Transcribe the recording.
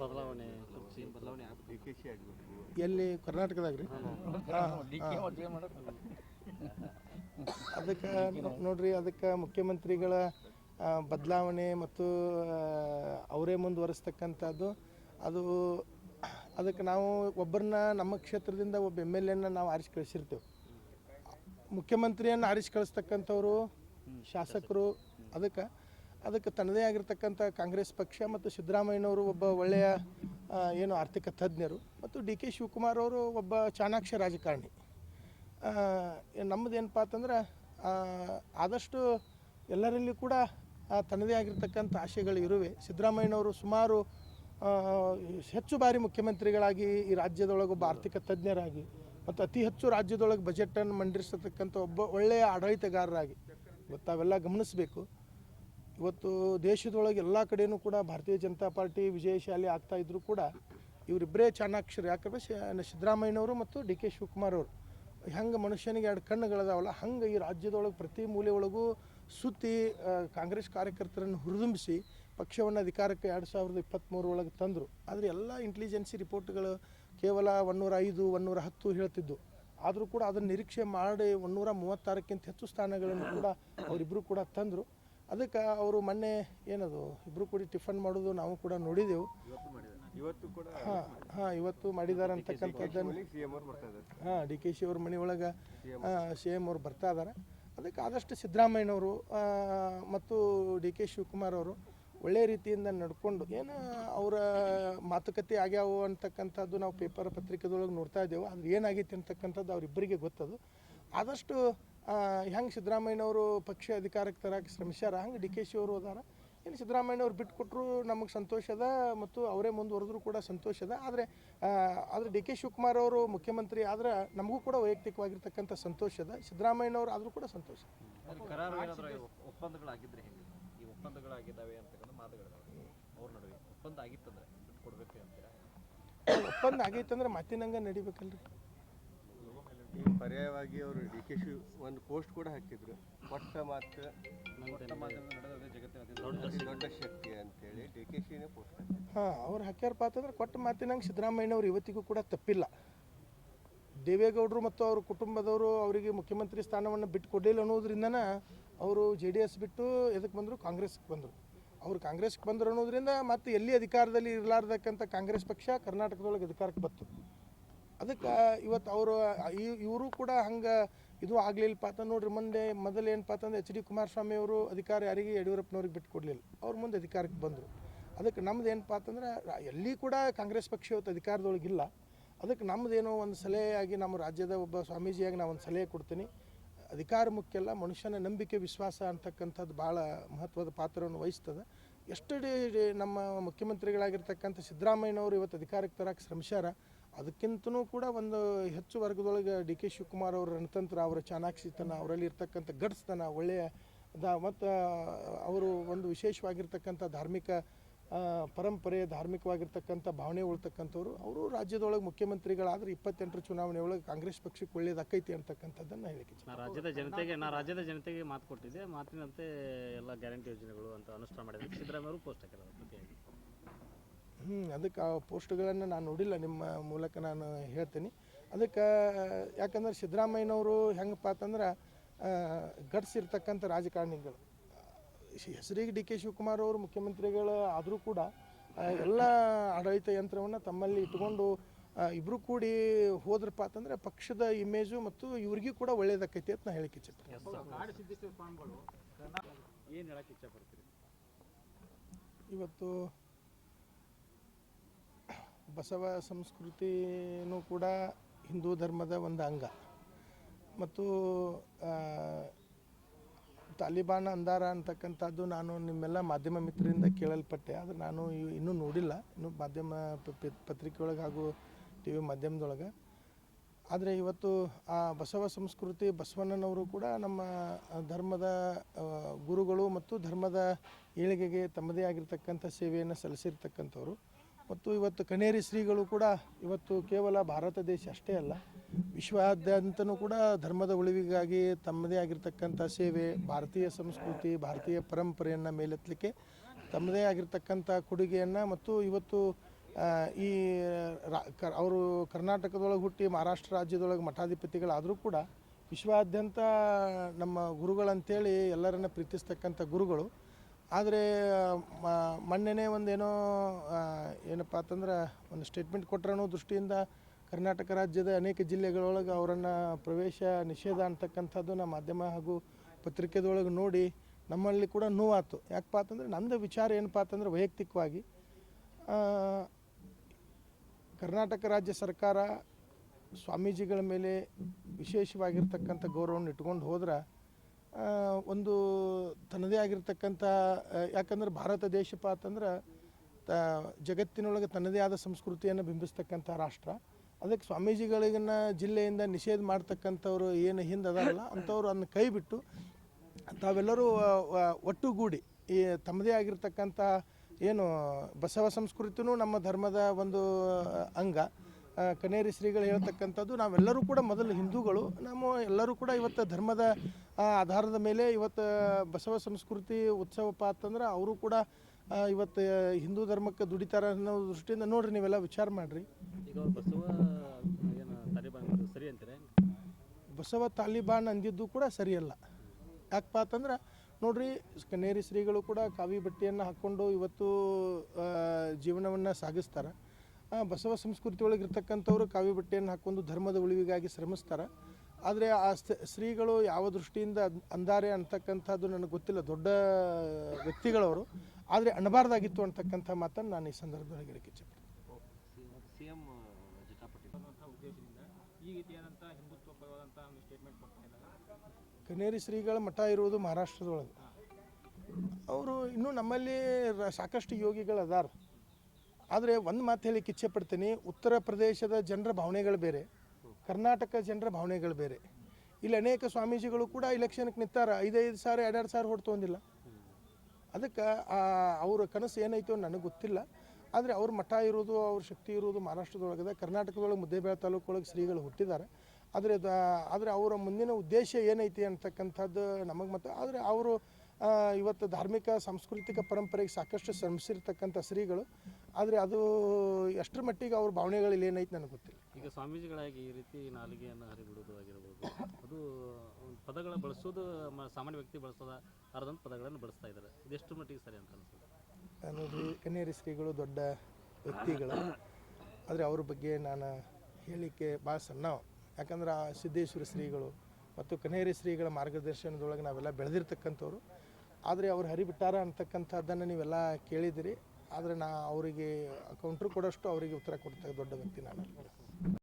ಬದಲಾವಣೆ ಎಲ್ಲಿ ಕರ್ನಾಟಕದಾಗ ರೀ ಅದಕ್ಕೆ ನೋಡ್ರಿ ಅದಕ್ಕೆ ಮುಖ್ಯಮಂತ್ರಿಗಳ ಬದಲಾವಣೆ ಮತ್ತು ಅವರೇ ಮುಂದುವರಿಸ್ತಕ್ಕಂಥದ್ದು ಅದು ಅದಕ್ಕೆ ನಾವು ಒಬ್ಬರನ್ನ ನಮ್ಮ ಕ್ಷೇತ್ರದಿಂದ ಒಬ್ಬ ಎಂ ಎಲ್ ಎನ್ನ ನಾವು ಆರಿಸಿ ಕಳಿಸಿರ್ತೇವೆ. ಮುಖ್ಯಮಂತ್ರಿಯನ್ನು ಆರಿಸಿ ಕಳಿಸ್ತಕ್ಕಂಥವ್ರು ಶಾಸಕರು ಅದಕ್ಕೆ ಅದಕ್ಕೆ ತನ್ನದೇ ಆಗಿರ್ತಕ್ಕಂಥ ಕಾಂಗ್ರೆಸ್ ಪಕ್ಷ ಮತ್ತು ಸಿದ್ದರಾಮಯ್ಯನವರು ಒಬ್ಬ ಒಳ್ಳೆಯ ಏನು ಆರ್ಥಿಕ ತಜ್ಞರು ಮತ್ತು ಡಿ ಕೆ ಶಿವಕುಮಾರ್ ಅವರು ಒಬ್ಬ ಚಾಣಾಕ್ಷ ರಾಜಕಾರಣಿ. ನಮ್ಮದೇನಪ್ಪ ಅಂತಂದ್ರೆ ಆ, ಆದಷ್ಟು ಎಲ್ಲರಲ್ಲಿ ಕೂಡ ತನ್ನದೇ ಆಗಿರ್ತಕ್ಕಂಥ ಆಶಯಗಳು ಇರುವೆ. ಸಿದ್ದರಾಮಯ್ಯನವರು ಸುಮಾರು ಹೆಚ್ಚು ಬಾರಿ ಮುಖ್ಯಮಂತ್ರಿಗಳಾಗಿ ಈ ರಾಜ್ಯದೊಳಗೆ ಒಬ್ಬ ಆರ್ಥಿಕ ತಜ್ಞರಾಗಿ ಮತ್ತು ಅತಿ ಹೆಚ್ಚು ರಾಜ್ಯದೊಳಗೆ ಬಜೆಟನ್ನು ಮಂಡಿಸತಕ್ಕಂಥ ಒಬ್ಬ ಒಳ್ಳೆಯ ಆಡಳಿತಗಾರರಾಗಿ ಗೊತ್ತಾವೆಲ್ಲ ತಾವೆಲ್ಲ ಗಮನಿಸಬೇಕು. ಇವತ್ತು ದೇಶದೊಳಗೆ ಎಲ್ಲ ಕಡೆಯೂ ಕೂಡ ಭಾರತೀಯ ಜನತಾ ಪಾರ್ಟಿ ವಿಜಯಶಾಲಿ ಆಗ್ತಾ ಇದ್ದರೂ ಕೂಡ ಇವರಿಬ್ಬರೇ ಚಾಣಾಕ್ಷರು. ಯಾಕಂದ್ರೆ ಸಿದ್ದರಾಮಯ್ಯನವರು ಮತ್ತು ಡಿ ಕೆ ಶಿವಕುಮಾರ್ ಅವರು. ಹೆಂಗೆ ಮನುಷ್ಯನಿಗೆ ಎರಡು ಕಣ್ಣುಗಳದಾವಲ್ಲ ಹಂಗೆ ಈ ರಾಜ್ಯದೊಳಗೆ ಪ್ರತಿ ಮೂಲೆ ಒಳಗೂ ಸುತ್ತಿ ಕಾಂಗ್ರೆಸ್ ಕಾರ್ಯಕರ್ತರನ್ನು ಹುರಿದುಂಬಿಸಿ ಪಕ್ಷವನ್ನು ಅಧಿಕಾರಕ್ಕೆ ಎರಡು ಸಾವಿರದ ಇಪ್ಪತ್ತ್ಮೂರು ಒಳಗೆ ತಂದರು. ಆದರೆ ಎಲ್ಲ ಇಂಟೆಲಿಜೆನ್ಸಿ ರಿಪೋರ್ಟ್ಗಳು ಕೇವಲ ಒನ್ನೂರ ಐದು ಒನ್ನೂರ ಹತ್ತು ಹೇಳ್ತಿದ್ದು. ಆದರೂ ಕೂಡ ಅದನ್ನು ನಿರೀಕ್ಷೆ ಮಾಡಿ ಒನ್ನೂರ ಮೂವತ್ತಾರಕ್ಕಿಂತ ಹೆಚ್ಚು ಸ್ಥಾನಗಳನ್ನು ಕೂಡ ಅವರಿಬ್ಬರು ಕೂಡ ತಂದರು. ಅದಕ್ಕೆ ಅವರು ಮೊನ್ನೆ ಏನದು ಇಬ್ಬರು ಕೂಡ ಟಿಫನ್ ಮಾಡೋದು ನಾವು ಕೂಡ ನೋಡಿದೆವು. ಹಾಂ ಹಾಂ ಇವತ್ತು ಮಾಡಿದ್ದಾರೆ ಅಂತಕ್ಕಂಥದ್ದನ್ನು ಹಾಂ ಡಿ ಕೆ ಶಿ ಅವ್ರ ಮನೆ ಒಳಗೆ ಸಿ ಎಂ ಅವ್ರು ಬರ್ತಾ ಇದ್ದಾರೆ ಅದಕ್ಕೆ ಆದಷ್ಟು ಸಿದ್ದರಾಮಯ್ಯನವರು ಮತ್ತು ಡಿ ಕೆ ಶಿವಕುಮಾರ್ ಅವರು ಒಳ್ಳೆಯ ರೀತಿಯಿಂದ ನಡ್ಕೊಂಡು ಏನು ಅವರ ಮಾತುಕತೆ ಆಗ್ಯಾವು ಅಂತಕ್ಕಂಥದ್ದು ನಾವು ಪೇಪರ್ ಪತ್ರಿಕೆದೊಳಗೆ ನೋಡ್ತಾ ಇದ್ದೇವೆ. ಅದು ಏನಾಗೈತೆ ಅಂತಕ್ಕಂಥದ್ದು ಅವರಿಬ್ಬರಿಗೆ ಗೊತ್ತದು. ಆದಷ್ಟು ಹೆಂಗೆ ಸಿದ್ದರಾಮಯ್ಯನವರು ಪಕ್ಷ ಅಧಿಕಾರಕ್ಕೆ ತರಕ್ಕೆ ಶ್ರಮಿಸ್ಯಾರ? ಹಂಗೆ ಡಿ ಕೆ ಶಿ ಅವರು ಅದಾರ ಏನು ಸಿದ್ದರಾಮಯ್ಯನವ್ರು ಬಿಟ್ಕೊಟ್ರು ನಮಗೆ ಸಂತೋಷದ ಮತ್ತು ಅವರೇ ಮುಂದುವರೆದ್ರು ಕೂಡ ಸಂತೋಷದ ಆದರೆ ಆದರೆ ಡಿ ಕೆ ಶಿವಕುಮಾರ್ ಅವರು ಮುಖ್ಯಮಂತ್ರಿ ಆದ್ರೆ ನಮಗೂ ಕೂಡ ವೈಯಕ್ತಿಕವಾಗಿರ್ತಕ್ಕಂಥ ಸಂತೋಷದ ಸಿದ್ದರಾಮಯ್ಯನವರು ಆದರೂ ಕೂಡ ಸಂತೋಷ. ಈ ಒಪ್ಪಂದಗಳಾಗಿದ್ದಾವೆ ಅಂತಕ್ಕಂಥ ಅವ್ರ ನಡುವೆ ಒಪ್ಪಂದ ಆಗಿತ್ತಂದ್ರೆ ಬಿಟ್ಟು ಕೊಡ್ಬೇಕು ಅಂತೀರಾ? ಒಪ್ಪಂದ ಆಗೈತೆ ಅಂದ್ರೆ ಮಾತಿನಂಗೆ ನಡಿಬೇಕಲ್ರಿ. ಈ ಪರ್ಯಾಯವಾಗಿ ಅವರು ಡಿ ಕೆ ಶಿ ಒಂದು ಪೋಸ್ಟ್ ಕೂಡ ಹಾಕಿದ್ರು. ಕೊಟ್ಟ ಮಾತು ದೊಡ್ಡ ಶಕ್ತಿ. ಅಂತೇಳಿ ಡಿ ಕೆ ಶಿನೇ ಪೋಸ್ಟ್ ಹಾಂ ಅವ್ರು ಹಾಕ್ಯಾರಪ್ಪ ಅಂತಂದ್ರೆ ಕೊಟ್ಟ ಮಾತಿನಂಗೆ ಸಿದ್ದರಾಮಯ್ಯನವ್ರು ಇವತ್ತಿಗೂ ಕೂಡ ತಪ್ಪಿಲ್ಲ. ದೇವೇಗೌಡರು ಮತ್ತು ಅವ್ರ ಕುಟುಂಬದವರು ಅವರಿಗೆ ಮುಖ್ಯಮಂತ್ರಿ ಸ್ಥಾನವನ್ನು ಬಿಟ್ಟು ಕೊಡಲಿಲ್ಲ ಅನ್ನೋದ್ರಿಂದನ ಅವರು ಜೆ ಡಿ ಎಸ್ ಬಿಟ್ಟು ಎದಕ್ಕೆ ಬಂದರು? ಕಾಂಗ್ರೆಸ್ಗೆ ಬಂದರು. ಅವರು ಕಾಂಗ್ರೆಸ್ಗೆ ಬಂದರು ಅನ್ನೋದ್ರಿಂದ ಮತ್ತು ಎಲ್ಲಿ ಅಧಿಕಾರದಲ್ಲಿ ಇರಲಾರ್ದಕ್ಕಂಥ ಕಾಂಗ್ರೆಸ್ ಪಕ್ಷ ಕರ್ನಾಟಕದೊಳಗೆ ಅಧಿಕಾರಕ್ಕೆ ಬಂತು. ಅದಕ್ಕೆ ಇವತ್ತು ಅವರು ಇವರು ಕೂಡ ಹಂಗೆ ಇದು ಆಗಲಿಲ್ಲಪ್ಪ ಅಂತ ನೋಡ್ರಿ ಮುಂದೆ ಮೊದಲು ಏನಪ್ಪ ಅಂತಂದ್ರೆ ಎಚ್ ಡಿ ಕುಮಾರಸ್ವಾಮಿ ಅವರು ಅಧಿಕಾರ ಯಾರಿಗೆ ಯಡಿಯೂರಪ್ಪನವ್ರಿಗೆ ಬಿಟ್ಟು ಕೊಡಲಿಲ್ಲ. ಅವ್ರ ಮುಂದೆ ಅಧಿಕಾರಕ್ಕೆ ಬಂದರು. ಅದಕ್ಕೆ ನಮ್ದು ಏನಪ್ಪ ಅಂತಂದ್ರೆ, ಎಲ್ಲಿ ಕೂಡ ಕಾಂಗ್ರೆಸ್ ಪಕ್ಷ ಇವತ್ತು ಅಧಿಕಾರದೊಳಗಿಲ್ಲ ಅದಕ್ಕೆ ನಮ್ಮದೇನೋ ಒಂದು ಸಲಹೆಯಾಗಿ ನಮ್ಮ ರಾಜ್ಯದ ಒಬ್ಬ ಸ್ವಾಮೀಜಿಯಾಗಿ ನಾನು ಒಂದು ಸಲಹೆ ಕೊಡ್ತೀನಿ. ಅಧಿಕಾರ ಮುಖ್ಯ ಅಲ್ಲ, ಮನುಷ್ಯನ ನಂಬಿಕೆ, ವಿಶ್ವಾಸ ಅಂತಕ್ಕಂಥದ್ದು ಭಾಳ ಮಹತ್ವದ ಪಾತ್ರವನ್ನು ವಹಿಸ್ತದೆ. ಎಷ್ಟು ನಮ್ಮ ಮುಖ್ಯಮಂತ್ರಿಗಳಾಗಿರ್ತಕ್ಕಂಥ ಸಿದ್ದರಾಮಯ್ಯನವರು ಇವತ್ತು ಅಧಿಕಾರಕ್ಕೆ ತರಕ್ಕೆ ಶ್ರಮಿಸ್ಯಾರ. ಅದಕ್ಕಿಂತನೂ ಕೂಡ ಒಂದು ಹೆಚ್ಚು ವರ್ಗದೊಳಗೆ ಡಿ ಕೆ ಶಿವಕುಮಾರ್ ಅವರ ರಣತಂತ್ರ ಅವರ ಚಾಣಾಕ್ಷಿತನ, ಅವರಲ್ಲಿ ಇರ್ತಕ್ಕಂಥ ಗಡ್ಸ್ತನ, ಒಳ್ಳೆಯ ದ ಮತ್ತು, ಅವರು ಒಂದು ವಿಶೇಷವಾಗಿರ್ತಕ್ಕಂಥ ಧಾರ್ಮಿಕ ಪರಂಪರೆ, ಧಾರ್ಮಿಕವಾಗಿರ್ತಕ್ಕಂಥ ಭಾವನೆ ಉಳ್ತಕ್ಕಂಥವ್ರು. ಅವರು ರಾಜ್ಯದೊಳಗೆ ಮುಖ್ಯಮಂತ್ರಿಗಳಾದ್ರೆ ಇಪ್ಪತ್ತೆಂಟರ ಚುನಾವಣೆ ಒಳಗೆ ಕಾಂಗ್ರೆಸ್ ಪಕ್ಷಕ್ಕೆ ಒಳ್ಳೇದಾಕೈತಿ ಅಂತಕ್ಕಂಥದ್ದನ್ನು ಹೇಳಿಕೆ ನಾ ರಾಜ್ಯದ ಜನತೆಗೆ, ನಾ ರಾಜ್ಯದ ಜನತೆಗೆ ಮಾತು ಕೊಟ್ಟಿದ್ದೆ. ಮಾತಿನಂತೆ ಎಲ್ಲ ಗ್ಯಾರಂಟಿ ಯೋಜನೆಗಳು ಅಂತ ಅನುಷ್ಠಾನ ಮಾಡಿದ್ರೆ ಸಿದ್ದರಾಮಯ್ಯ ಅವರು ಪೋಸ್ಟ್ ಹ್ಞೂ ಅದಕ್ಕೆ ಆ ಪೋಸ್ಟ್ಗಳನ್ನು ನಾನು ನೋಡಿಲ್ಲ ನಿಮ್ಮ ಮೂಲಕ ನಾನು ಹೇಳ್ತೀನಿ. ಅದಕ್ಕೆ ಯಾಕಂದ್ರೆ ಸಿದ್ದರಾಮಯ್ಯನವರು ಹೆಂಗಪ್ಪ ಅಂತಂದ್ರೆ ಗಟ್ಸ್ ಇರ್ತಕ್ಕಂಥ ರಾಜಕಾರಣಿಗಳು. ಹೆಸರಿಗೆ ಡಿ ಕೆ ಶಿವಕುಮಾರ್ ಅವರು ಮುಖ್ಯಮಂತ್ರಿಗಳು ಆದರೂ ಕೂಡ ಎಲ್ಲ ಆಡಳಿತ ಯಂತ್ರವನ್ನು ತಮ್ಮಲ್ಲಿ ಇಟ್ಕೊಂಡು ಇಬ್ಬರು ಕೂಡಿ ಹೋದ್ರಪ್ಪ ಅಂತಂದ್ರೆ ಪಕ್ಷದ ಇಮೇಜು ಮತ್ತು ಇವ್ರಿಗೂ ಕೂಡ ಒಳ್ಳೇದಾಕೈತಿ ಅಂತ ನಾ ಹೇಳಿಕೆ ಚಿತ್ರ ಏನು ಹೇಳಕ್ಕೆ ಇಚ್ಛೆ ಇವತ್ತು ಬಸವ ಸಂಸ್ಕೃತಿನೂ ಕೂಡ ಹಿಂದೂ ಧರ್ಮದ ಒಂದು ಅಂಗ. ಮತ್ತು ತಾಲಿಬಾನ್ ಅಂದಾರ ಅಂತಕ್ಕಂಥದ್ದು ನಾನು ನಿಮ್ಮೆಲ್ಲ ಮಾಧ್ಯಮ ಮಿತ್ರರಿಂದ ಕೇಳಲ್ಪಟ್ಟೆ. ಆದರೆ ನಾನು ಇನ್ನೂ ನೋಡಿಲ್ಲ. ಇನ್ನೂ ಮಾಧ್ಯಮ ಪ- ಪ- ಪತ್ರಿಕೆ ಒಳಗೆ ಹಾಗೂ ಟಿ, ವಿ ಮಾಧ್ಯಮದೊಳಗೆ. ಆದರೆ ಇವತ್ತು ಆ ಬಸವ ಸಂಸ್ಕೃತಿ ಬಸವಣ್ಣನವರು ಕೂಡ ನಮ್ಮ ಧರ್ಮದ ಗುರುಗಳು ಮತ್ತು ಧರ್ಮದ ಏಳಿಗೆಗೆ ತಮ್ಮದೇ ಆಗಿರ್ತಕ್ಕಂಥ ಸೇವೆಯನ್ನು ಸಲ್ಲಿಸಿರ್ತಕ್ಕಂಥವ್ರು. ಮತ್ತು ಇವತ್ತು ಕನೇರಿ ಶ್ರೀಗಳು ಕೂಡ ಇವತ್ತು ಕೇವಲ ಭಾರತ ದೇಶ ಅಷ್ಟೇ ಅಲ್ಲ, ವಿಶ್ವಾದ್ಯಂತನೂ ಕೂಡ ಧರ್ಮದ ಉಳಿವಿಗಾಗಿ ತಮ್ಮದೇ ಆಗಿರ್ತಕ್ಕಂಥ ಸೇವೆ, ಭಾರತೀಯ ಸಂಸ್ಕೃತಿ, ಭಾರತೀಯ ಪರಂಪರೆಯನ್ನು ಮೇಲೆತ್ತಲಿಕ್ಕೆ ತಮ್ಮದೇ ಆಗಿರ್ತಕ್ಕಂಥ ಕೊಡುಗೆಯನ್ನು ಮತ್ತು ಇವತ್ತು ಈ ಅವರು ಕರ್ನಾಟಕದೊಳಗೆ ಹುಟ್ಟಿ ಮಹಾರಾಷ್ಟ್ರ ರಾಜ್ಯದೊಳಗೆ ಮಠಾಧಿಪತಿಗಳಾದರೂ ಕೂಡ ವಿಶ್ವಾದ್ಯಂತ ನಮ್ಮ ಗುರುಗಳಂತೇಳಿ ಎಲ್ಲರನ್ನ ಪ್ರೀತಿಸ್ತಕ್ಕಂಥ ಗುರುಗಳು. ಆದರೆ ಮೊನ್ನೆನೇ ಒಂದೇನೋ ಏನೋ ಏನಪ್ಪ ಅಂತಂದ್ರೆ, ಒಂದು ಸ್ಟೇಟ್ಮೆಂಟ್ ಅನ್ನೋ ದೃಷ್ಟಿಯಿಂದ ಕರ್ನಾಟಕ ರಾಜ್ಯದ ಅನೇಕ ಜಿಲ್ಲೆಗಳೊಳಗೆ ಅವರನ್ನು ಪ್ರವೇಶ ನಿಷೇಧ ಅಂತಕ್ಕಂಥದ್ದು ನಮ್ಮ ಮಾಧ್ಯಮ ಹಾಗೂ ಪತ್ರಿಕೆದೊಳಗೆ ನೋಡಿ ನಮ್ಮಲ್ಲಿ ಕೂಡ ನೋವಾತು. ಯಾಕಪ್ಪ ಅಂತಂದರೆ, ನಂದು ವಿಚಾರ ಏನಪ್ಪ ಅಂತಂದ್ರೆ ವೈಯಕ್ತಿಕವಾಗಿ ಕರ್ನಾಟಕ ರಾಜ್ಯ ಸರ್ಕಾರ ಸ್ವಾಮೀಜಿಗಳ ಮೇಲೆ ವಿಶೇಷವಾಗಿರ್ತಕ್ಕಂಥ ಗೌರವವನ್ನು ಇಟ್ಕೊಂಡು ಹೋದ್ರೆ ಒಂದು ತನ್ನದೇ ಆಗಿರ್ತಕ್ಕಂಥ ಯಾಕಂದ್ರೆ ಭಾರತ ದೇಶಪ್ಪ ಅಂತಂದ್ರೆ ತ, ಜಗತ್ತಿನೊಳಗೆ ತನ್ನದೇ ಆದ ಸಂಸ್ಕೃತಿಯನ್ನು ಬಿಂಬಿಸ್ತಕ್ಕಂಥ ರಾಷ್ಟ್ರ. ಅದಕ್ಕೆ ಸ್ವಾಮೀಜಿಗಳಿಗನ್ನ ಜಿಲ್ಲೆಯಿಂದ ನಿಷೇಧ ಮಾಡ್ತಕ್ಕಂಥವ್ರು ಏನು ಹಿಂದೆ ಅದಾರಲ್ಲ, ಅಂಥವ್ರು ಅದನ್ನ ಕೈ ಬಿಟ್ಟು ತಾವೆಲ್ಲರೂ ಒಟ್ಟುಗೂಡಿ ಈ ತಮ್ಮದೇ ಆಗಿರ್ತಕ್ಕಂಥ ಏನು ಬಸವ ಸಂಸ್ಕೃತಿನೂ ನಮ್ಮ ಧರ್ಮದ ಒಂದು ಅಂಗ. ಕನೇರಿ ಶ್ರೀಗಳು ಹೇಳ್ತಕ್ಕಂಥದ್ದು ನಾವೆಲ್ಲರೂ ಕೂಡ ಮೊದಲು ಹಿಂದೂಗಳು. ನಾವು ಎಲ್ಲರೂ ಕೂಡ ಇವತ್ತು ಧರ್ಮದ ಆಧಾರದ ಮೇಲೆ ಇವತ್ತು ಬಸವ ಸಂಸ್ಕೃತಿ ಉತ್ಸವಪ್ಪ ಅಂತಂದ್ರೆ ಅವರು ಕೂಡ ಇವತ್ತು ಹಿಂದೂ ಧರ್ಮಕ್ಕೆ ದುಡಿತಾರೆ ಅನ್ನೋ ದೃಷ್ಟಿಯಿಂದ ನೋಡ್ರಿ ನೀವೆಲ್ಲ ವಿಚಾರ ಮಾಡಿರಿ. ಬಸವ ಏನು ತಾಲಿಬಾನ್ ಅಂದಿದ್ದು ಕೂಡ ಸರಿಯಲ್ಲ ಯಾಕಪ್ಪ ಅಂತಂದ್ರೆ ನೋಡ್ರಿ ಕನೇರಿ ಶ್ರೀಗಳು ಕೂಡ ಕಾವಿ ಬಟ್ಟೆಯನ್ನು ಹಾಕ್ಕೊಂಡು ಇವತ್ತು ಜೀವನವನ್ನು ಸಾಗಿಸ್ತಾರೆ. ಬಸವ ಸಂಸ್ಕೃತಿ ಒಳಗೆ ಇರ್ತಕ್ಕಂಥವ್ರು ಕಾವಿ ಬಟ್ಟೆಯನ್ನು ಹಾಕ್ಕೊಂಡು ಧರ್ಮದ ಉಳಿವಿಗಾಗಿ ಶ್ರಮಿಸ್ತಾರೆ. ಆದರೆ ಆ ಶ್ರೀಗಳು ಯಾವ ದೃಷ್ಟಿಯಿಂದ ಅಂದಾರೆ ಅಂತಕ್ಕಂಥದ್ದು ನನಗೆ ಗೊತ್ತಿಲ್ಲ ದೊಡ್ಡ ವ್ಯಕ್ತಿಗಳವರು. ಆದರೆ ಅಣಬಾರ್ದಾಗಿತ್ತು ಅಂತಕ್ಕಂಥ ಮಾತನ್ನು ನಾನು ಈ ಸಂದರ್ಭದಲ್ಲಿ ಹೇಳಕ್ಕೆ ಇಚ್ಛೆಪಡ್ತೀನಿ. C M ಜಟಾಪಟಿ. ಉದ್ದೇಶದಿಂದ ಈ ರೀತಿಯಾದಂಥ ಹಿಂದುತ್ವ ಪರವಾದಂಥ ಒಂದು ಸ್ಟೇಟ್ಮೆಂಟ್ ಕೊಡ್ತಾ ಇದ್ದಾರೆ. ಕನೇರಿ ಶ್ರೀಗಳ ಮಠ ಇರುವುದು ಮಹಾರಾಷ್ಟ್ರದೊಳಗೆ. ಅವರು ಇನ್ನೂ ನಮ್ಮಲ್ಲಿ ರ- ಸಾಕಷ್ಟು ಯೋಗಿಗಳು ಅದಾರ ಆದರೆ ಒಂದು ಮಾತು ಹೇಳಿ ಕಿಚ್ಚೆ ಪಡ್ತೀನಿ ಉತ್ತರ ಪ್ರದೇಶದ ಜನರ ಭಾವನೆಗಳು ಬೇರೆ, ಕರ್ನಾಟಕ ಜನರ ಭಾವನೆಗಳು ಬೇರೆ. ಇಲ್ಲಿ ಅನೇಕ ಸ್ವಾಮೀಜಿಗಳು ಕೂಡ ಇಲೆಕ್ಷನ್ಗೆ ನಿಂತಾರ, ಐದೈದು ಸಾವಿರ ಎರಡೆರಡು ಸಾವಿರ ಹೊಟ್ಟು ಒಂದಿಲ್ಲ ಅದಕ್ಕೆ ಅವ್ರ ಕನಸು ಏನೈತೋ ನನಗೆ ಗೊತ್ತಿಲ್ಲ. ಆದರೆ ಅವ್ರ ಮಠ ಇರೋದು, ಅವ್ರ ಶಕ್ತಿ ಇರೋದು ಮಹಾರಾಷ್ಟ್ರದೊಳಗದ. ಕರ್ನಾಟಕದೊಳಗೆ ಮುದ್ದೇಬೇಳೆ ತಾಲೂಕೊಳಗೆ ಶ್ರೀಗಳು ಹುಟ್ಟಿದ್ದಾರೆ. ಆದರೆ ಆದರೆ ಅವರ ಮುಂದಿನ ಉದ್ದೇಶ ಏನೈತಿ ಅಂತಕ್ಕಂಥದ್ದು ನಮಗೆ ಮತ್ತು, ಆದರೆ ಅವರು ಇವತ್ತು ಧಾರ್ಮಿಕ, ಸಾಂಸ್ಕೃತಿಕ ಪರಂಪರೆಗೆ ಸಾಕಷ್ಟು ಶ್ರಮಿಸಿರ್ತಕ್ಕಂಥ ಶ್ರೀಗಳು. ಆದರೆ ಅದು ಎಷ್ಟರ ಮಟ್ಟಿಗೆ ಅವ್ರ ಭಾವನೆಗಳಲ್ಲಿ ಏನೈತೆ ನನಗೆ ಗೊತ್ತಿಲ್ಲ. ಈಗ ಸ್ವಾಮೀಜಿಗಳಾಗಿ ಈ ರೀತಿ ನಾಲಿಗೆಯನ್ನು ಹರಿಬಿಡೋದು ಆಗಿರ್ಬೋದು ಅದು ಪದಗಳ ಬಳಸೋದು ಮ- ಸಾಮಾನ್ಯ ವ್ಯಕ್ತಿ ಬಳಸೋದ ಅರ್ಧಂತ ಪದಗಳನ್ನು ಬಳಸ್ತಾ ಇದ್ದಾರೆ. ಇದೆಷ್ಟು ಮಟ್ಟಿಗೆ ಸರಿ ಅಂತ ಅನಿಸುತ್ತೆ? ನೋಡ್ರಿ ಕನ್ನೇರಿ ಶ್ರೀಗಳು ದೊಡ್ಡ ವ್ಯಕ್ತಿಗಳು. ಆದರೆ ಅವ್ರ ಬಗ್ಗೆ ನಾನು ಹೇಳಲಿಕ್ಕೆ ಭಾಳ ಸಣ್ಣ. ಯಾಕಂದ್ರೆ ಆ ಸಿದ್ದೇಶ್ವರ ಶ್ರೀಗಳು ಮತ್ತು ಕನ್ನೇರಿ ಶ್ರೀಗಳ ಮಾರ್ಗದರ್ಶನದೊಳಗೆ ನಾವೆಲ್ಲ ಬೆಳೆದಿರ್ತಕ್ಕಂಥವ್ರು. ಆದರೆ ಅವ್ರು ಹರಿಬಿಟ್ಟಾರ ಅಂತಕ್ಕಂಥದ್ದನ್ನು ನೀವೆಲ್ಲ ಕೇಳಿದಿರಿ. ಆದರೆ ನಾ ಅವರಿಗೆ ಕೌಂಟ್ರ್ ಕೊಡೋಷ್ಟು ಅವರಿಗೆ ಉತ್ತರ ಕೊಡ್ತಾ ದೊಡ್ಡ ವ್ಯಕ್ತಿ ನಾನು.